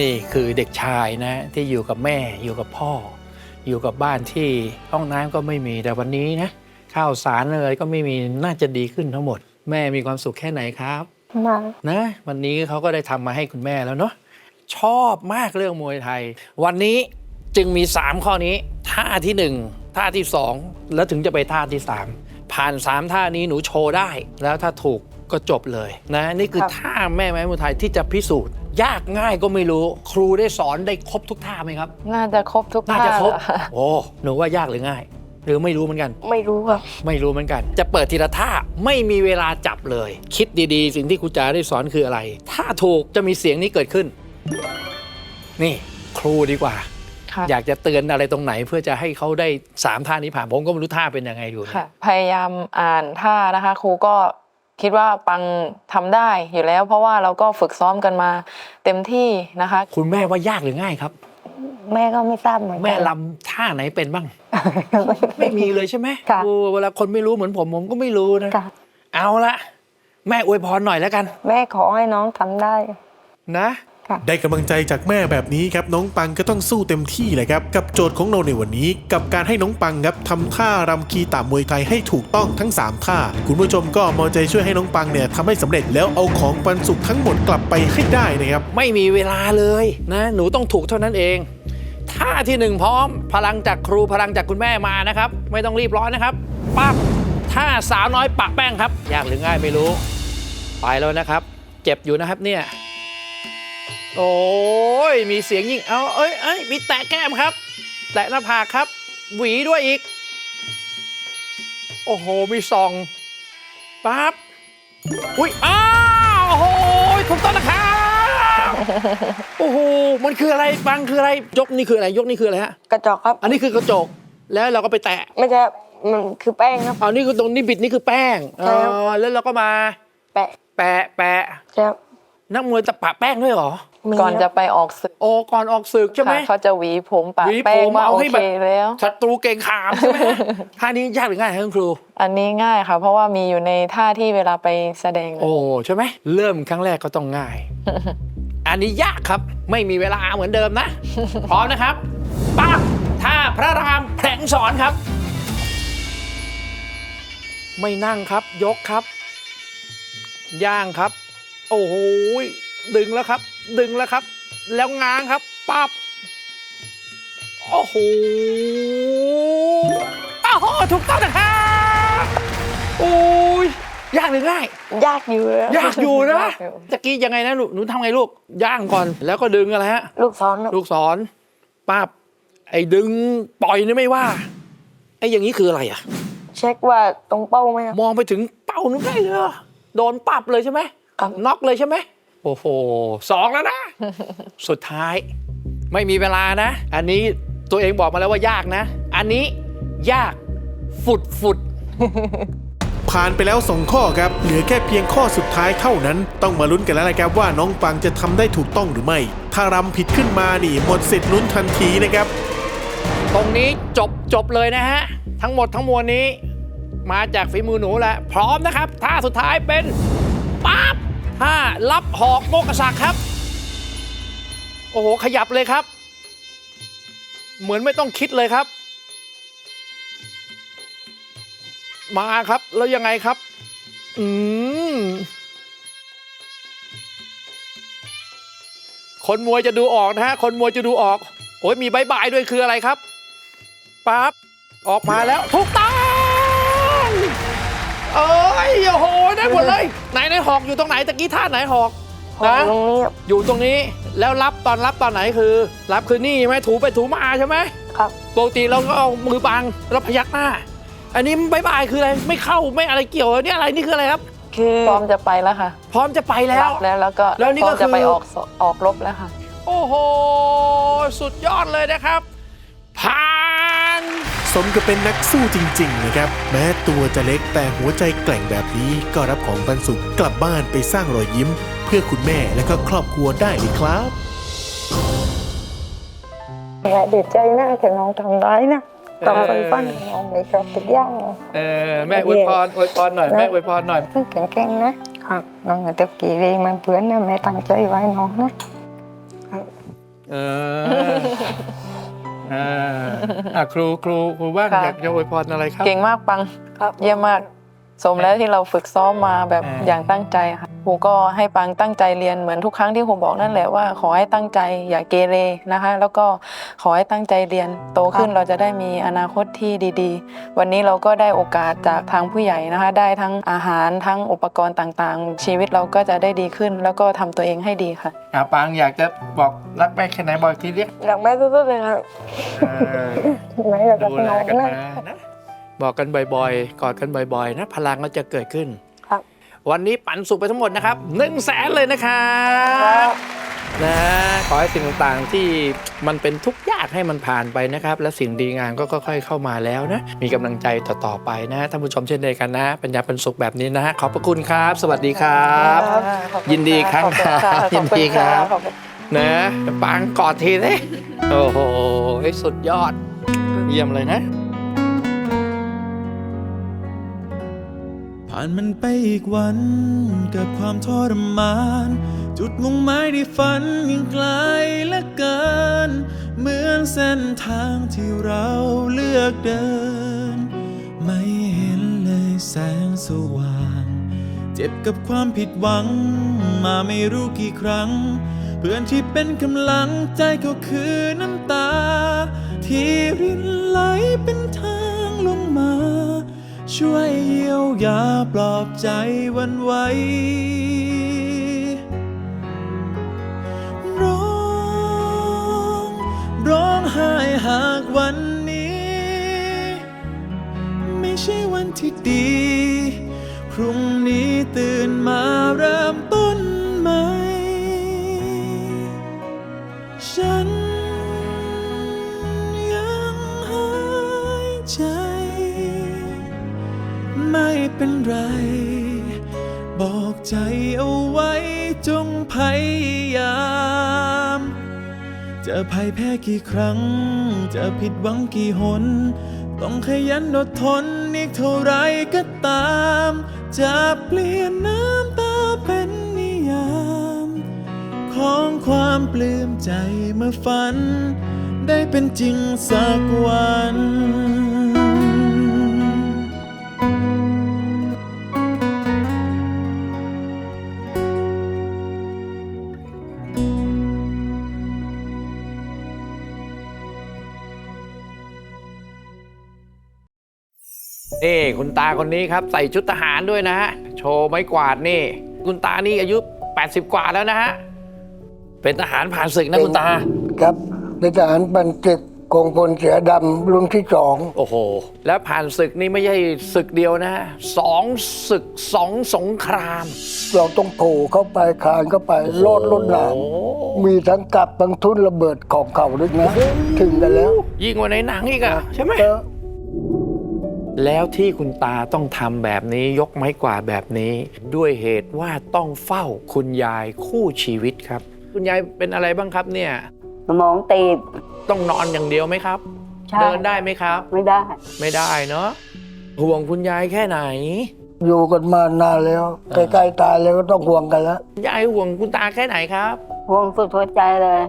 นี่คือเด็กชายนะที่อยู่กับแม่อยู่กับพ่อ อยู่กับบ้านที่ห้องน้ำก็ไม่มีแต่วันนี้นะข้าวสารอะไรก็ไม่มีน่าจะดีขึ้นทั้งหมด แม่มีความสุขแค่ไหนครับมากนะวันนี้เขาก็ได้ทำมาให้คุณแม่แล้วเนาะชอบมากเรื่องมวยไทย วันนี้จึงมี 3 ข้อนี้ ท่าที่ 1 ท่าที่ 2 แล้วถึงจะไปท่าที่ 3 ผ่าน 3 ท่านี้หนูโชว์ได้ แล้วถ้าถูกก็จบเลยนะนี่คือท่าแม่ไม้มวยไทยที่จะพิสูจน์ ยากง่ายก็ไม่รู้ ครูได้สอนได้ครบทุกท่าไหมครับ น่าจะครบทุกน่าท่าจะครบแล้วค่ะโอ้หนูว่ายากหรือง่าย หรือไม่รู้เหมือนกัน ไม่รู้ครับ ไม่รู้เหมือนกัน จะเปิดทีละท่าไม่มีเวลาจับเลย คิดดีๆ สิ่งที่ครูจ๋าได้สอนคืออะไร ถ้าถูกจะมีเสียงนี้เกิดขึ้น นี่ครูดีกว่า ค่ะอยากจะเตือนอะไรตรงไหนเพื่อจะให้เขาได้สามท่านี้ผ่านผมก็ไม่รู้ท่าเป็นยังไงอยู่นะค่ะ พยายามอ่านท่านะคะ ครูก็ คิดว่าปังทำได้อยู่แล้ว เพราะว่าเราก็ฝึกซ้อมกันมาเต็มที่นะคะ คุณแม่ว่ายากหรือง่ายครับ แม่ก็ไม่ทราบเหมือนกัแม่ลำท่าไหนเป็นบ้าง ไม่ไม่มีเลยใช่ไหมค่ะโอ้เวลาคนไม่รู้เหมือนผมผมก็ไม่รู้นะค่ะเอาละแม่อวยพรหน่อยแล้วกัน แม่ขอให้น้องทำได้นะ ได้กำลังใจจากแม่แบบนี้ครับน้องปังก็ต้องสู้เต็มที่เลยครับกับโจทย์ของเราในวันนี้ กับการให้น้องปังครับทำท่ารำคีตามมวยไทยให้ถูกต้องทั้ง 3 ท่า คุณผู้ชมก็มอใจช่วยให้น้องปังเนี่ยทำให้สำเร็จแล้วเอาของปันสุขทั้งหมดกลับไปให้ได้นะครับไม่มีเวลาเลยนะหนูต้องถูกเท่านั้นเองท่าที่หนึ่งพร้อม พลังจากครูพลังจากคุณแม่มานะครับ ไม่ต้องรีบร้อนนะครับปั๊บท่าสาวน้อยปะแป้งครับ ยากหรือง่ายไม่รู้ ไปแล้วนะครับ เจ็บอยู่นะครับเนี่ย โอ้ยมีเสียงยิ่งเอาเอ้ยเอ้ยมีแตะแก้มครับ แตะหน้าผากครับ หวีด้วยอีก โอ้โห มีซองปั๊บอุ้ยอ้าวโอ้โหถูกต้องนะครับโอ้โหมันคืออะไรปังคืออะไรยกนี่คืออะไรยกนี่คืออะไรฮะกระจอกครับ อันนี้คือกระจกแล้วเราก็ไปแตะไม่ใช่มันคือแป้งครับ เอานี่คือตรงนี้บิดนี่คือแป้งใช่ครับอ๋อแล้วเราก็มาแปะแปะแปะใช่ครับนักมวยจะปะแป้งด้วยเหรอ มีก่อนคจะรับไปออกศึกโอ้ก่อนออกศึกใช่ไหมค่ะเขาจะหวีผมปะหวีแป้ผงมว่าเอาโอให้เคแบบแล้ว ศัตรูเก่งขามใช่ไหมท่านี้ยากหรือง่ายครับคุณครู อันนี้ง่ายค่ะ เพราะว่ามีอยู่ในท่าที่เวลาไปแสดงเลย โอ้ใช่ไหมเริ่มครั้งแรกก็ต้องง่าย อันนี้ยากครับไม่มีเวลาเหมือนเดิมนะ พร้อมนะครับปั๊บท่าพระรามแผลงสอนครับ ไม่นั่งครับยกครับ ย่างครับ โอ้โหดึงแล้วครับ ดึงแล้วครับ แล้วง้างครับปั๊บโอ้โหอ้าวถูกต้องนะครับโอ้ยยากหรือง่าย ยากอยู่เลยยากอยู่นะยากอยู่ตะกี้ยังไงนะลูกหนูทำไงลูกย่างก่อน แล้วก็ดึงอะไรฮะ ลูกซ้อนครับลูกศรปั๊บไอ้ดึงปล่อยนี่ไม่ว่า ไอ้อย่างนี้คืออะไรอะเช็คว่าตรงเป้าไหมครับ มองไปถึงเป้านู้นได้เลยเหรอโดนปับเลยใช่ไหมครับ น็อกเลยใช่ไหม โอ้โหสองแล้วนะ สุดท้ายไม่มีเวลานะ อันนี้ตัวเองบอกมาแล้วว่ายากนะ อันนี้ยากฟุดฟุดผ่านไปแล้ว 2 ข้อครับ เหลือแค่เพียงข้อสุดท้ายเท่านั้น ต้องมาลุ้นกันแล้วนะครับว่าน้องปังจะทำได้ถูกต้องหรือไม่ ถ้ารำผิดขึ้นมานี่หมดสิทธิ์ลุ้นทันทีนะครับ ตรงนี้จบจบเลยนะฮะ ทั้งหมดทั้งมวลนี้ มาจากฝีมือหนูแหละ พร้อมนะครับท่าสุดท้ายเป็นปั๊บ ท่ารับหอกโมกษักครับ โอ้โห ขยับเลยครับ เหมือนไม่ต้องคิดเลยครับ มาครับ แล้วยังไงครับ อืม คนมวยจะดูออกนะฮะ คนมวยจะดูออก โอ้ยมีใบบายด้วยคืออะไรครับปั๊บออกมาแล้วถูกต เอ้ยโอ้โหได้หมดเลยไหนไหนหอกอยู่ตรงไหนตะกี้ท่าไหนหอกของนะตรงนี้ครับอยู่ตรงนี้แล้วรับตอนรับตอนไหนคือ รับคือนี่ใช่ไหมถูไปถูมาใช่ไหมครับ ปกติเราก็เอามือบังแล้วพยักหน้า อันนี้บายบายคืออะไรไม่เข้าไม่อะไรเกี่ยวนี่อะไรนี่คืออะไรครับ คือพร้อมจะไปแล้วค่ะ พร้อมจะไปแล้ว รับแล้วแล้วก็แล้วนี่พร้ก็อมจะไปคือออกสออกรบแล้วค่ะ โอ้โห สุดยอดเลยนะครับ ผ่าน สมกับเป็นนักสู้จริง ๆ นะครับ แม้ตัวจะเล็กแต่หัวใจแกร่งแบบนี้ก็รับของบรรสุขกลับบ้านไปสร้างรอยยิ้ม เพื่อคุณแม่และก็ครอบครัวได้เลยครับแม่ดีใจนะที่น้องทำได้นะต้องไปปั้นน้องไม่ชอบทุกอย่างเลยเออแม่อวยพรอวยพรหน่อยแม่อวยพรหน่อยต้องแข็งๆนะครับน้องอย่าตะกี้เลยมันเพื่อนนะแม่ตั้งใจไว้น้องนะครับเออเอออะครูครูครูบ้างค่ะ อยากจะอวยพรอะไรครับ เก่งมากปัง ครับ เยี่ยมมาก สมแล้วที่เราฝึกซ้อมมาแบบอ่า อย่างตั้งใจค่ะค รูก็ให้ปังตั้งใจเรียนเหมือนทุกครั้งที่ครูบอกนั่นแหละว่า ขอให้ตั้งใจอย่าเกเรนะคะ แล้วก็ขอให้ตั้งใจเรียนโตขึ้นเราจะได้มีอนาคตที่ดีๆ วันนี้เราก็ได้โอกาสจากทางผู้ใหญ่นะคะ ได้ทั้งอาหารทั้งอุปกรณ์ต่างๆ ชีวิตเราก็จะได้ดีขึ้น แล้วก็ทำตัวเองให้ดีค่ะอะปางอยากจะบอกรักแม่แค่ไหนบอกทีเดียวรักแม่สุดๆเลยครับเออแม่อยากรักดูน้แลองกันนะมานะบอกกันบ่อยๆ กอดกันบ่อยๆ นะ พลังก็จะเกิดขึ้นครับ วันนี้ปันสุขไปทั้งหมดนะครับ1นึ่งแสนเลยนะครับนะขอให้สิ่งต่างๆที่มันเป็นทุกข์ยากให้มันผ่านไปนะครับ และสิ่งดีงามก็ค่อยๆเข้ามาแล้วนะ มีกำลังใจต่อๆไปนะท่านผู้ชมเช่นเดียวกันนะปัญญาเป็นสุขแบบนี้นะฮะขอบพระคุณครับ สวัสดีครับขอบคุณยินดีอีกครั้งขอบคุณะครับยินดีครับขอณนะปังกอดทีเลยโอ้โหสุดยอด เยี่ยมเลยนะ ผ่านมันไปอีกวันกับความทรมาน จุดมุ่งหมายที่ฝันยังไกลเหลือเกิน เหมือนเส้นทางที่เราเลือกเดิน ไม่เห็นเลยแสงสว่าง เจ็บกับความผิดหวัง มาไม่รู้กี่ครั้ง เพื่อนที่เป็นกำลังใจก็คือน้ำตา ที่รินไหลเป็นทาง ช่วยเยียวยาปลอบใจวันไหวร้องร้องไห้หากวันนี้ ไม่ใช่วันที่ดี พรุ่งนี้ตื่นมาเริ่มต้นใหม่ ฉันยังหายใจ ไม่เป็นไร บอกใจเอาไว้จงพยายาม จะพ่ายแพ้กี่ครั้ง จะผิดหวังกี่หน ต้องขยันอดทนอีกเท่าไรก็ตาม จะเปลี่ยนน้ำตาเป็นนิยาม ของความปลื้มใจเมื่อฝัน ได้เป็นจริงสักวัน นี่คุณตาคนนี้ครับใส่ชุดทหารด้วยนะฮะโชว์ไม้กวาดนี่ คุณตานี่อายุ 80 กว่าแล้วนะฮะเป็นทหารผ่านศึกนะคุณตา ครับเป็นทหารบันจึกกองพลเสือดำรุ่นที่สองโอ้โห แล้วผ่านศึกนี่ไม่ใช่ศึกเดียวนะฮะสองศึกสองสงคราม เราต้องโผล่เข้าไปคานเข้าไปโลดล้นหนามโอ้โหมีทั้งกับทั้งทุนระเบิดของเขาด้วยนะ ถึงกันแล้ว ยิ่งกว่าในหนังอีกอะใช่ไหมเออ แล้วที่คุณตาต้องทำแบบนี้ยกไม้กวาดแบบนี้ ด้วยเหตุว่าต้องเฝ้าคุณยายคู่ชีวิตครับ คุณยายเป็นอะไรบ้างครับเนี่ย สมองตีบ ต้องนอนอย่างเดียวไหมครับ ใช่ เดินได้ไหมครับ ไม่ได้ ไม่ได้เนาะห่วงคุณยายแค่ไหน อยู่กันมานานแล้วใกล้ๆตายแล้วก็ต้องห่วงกันแล้ว ยายห่วงคุณตาแค่ไหนครับ ห่วงสุดหัวใจเลย